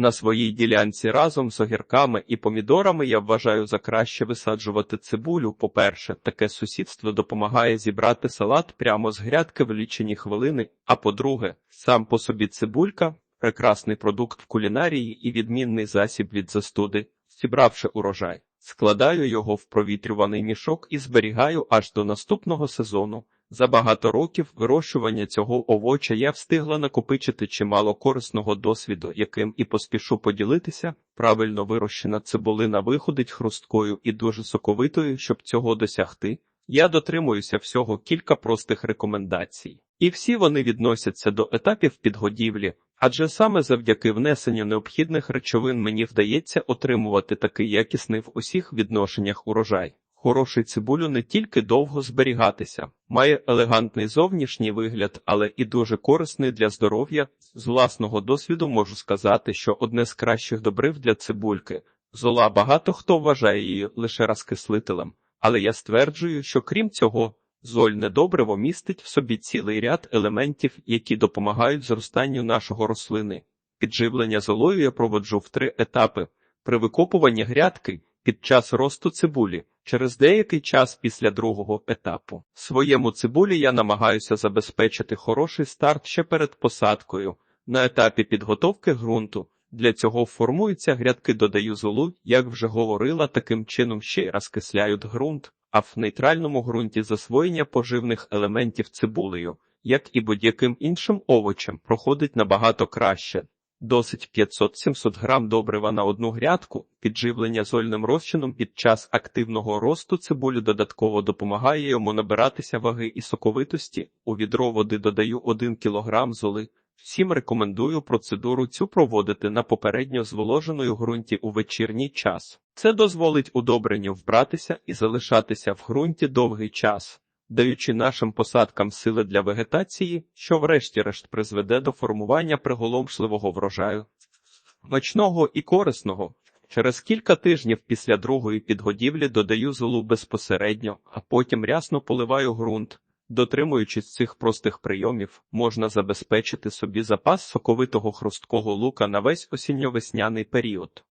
На своїй ділянці разом з огірками і помідорами я вважаю за краще висаджувати цибулю. По-перше, таке сусідство допомагає зібрати салат прямо з грядки в лічені хвилини. А по-друге, сам по собі цибулька прекрасний продукт в кулінарії і відмінний засіб від застуди. Зібравши урожай, складаю його в провітрюваний мішок і зберігаю аж до наступного сезону. За багато років вирощування цього овоча я встигла накопичити чимало корисного досвіду, яким і поспішу поділитися. Правильно вирощена цибулина виходить хрусткою і дуже соковитою, щоб цього досягти. Я дотримуюся всього кілька простих рекомендацій, і всі вони відносяться до етапів підгодівлі, адже саме завдяки внесенню необхідних речовин мені вдається отримувати такий якісний в усіх відношеннях урожай. Хороший цибулю не тільки довго зберігатися, має елегантний зовнішній вигляд, але і дуже корисний для здоров'я. З власного досвіду можу сказати, що одне з кращих добрив для цибульки зола багато хто вважає її лише розкислителем, але я стверджую, що крім цього, зольне добриво містить в собі цілий ряд елементів, які допомагають зростанню нашого рослини. Підживлення золою я проводжу в три етапи при викопуванні грядки під час росту цибулі. Через деякий час після другого етапу своєму цибулі я намагаюся забезпечити хороший старт ще перед посадкою. На етапі підготовки ґрунту для цього формуються грядки, додаю золу, як вже говорила, таким чином ще й розкисляють ґрунт, а в нейтральному ґрунті засвоєння поживних елементів цибулею, як і будь-яким іншим овочем, проходить набагато краще. Досить 500-700 грам добрива на одну грядку, підживлення зольним розчином під час активного росту цибулі додатково допомагає йому набиратися ваги і соковитості. У відро води додаю 1 кг золи. Всім рекомендую процедуру цю проводити на попередньо зволоженої ґрунті у вечірній час. Це дозволить удобренню вбратися і залишатися в ґрунті довгий час даючи нашим посадкам сили для вегетації, що врешті-решт призведе до формування приголомшливого врожаю, смачного і корисного. Через кілька тижнів після другої підгодівлі додаю золу безпосередньо, а потім рясно поливаю ґрунт. Дотримуючись цих простих прийомів, можна забезпечити собі запас соковитого хрусткого лука на весь осінньо-весняний період.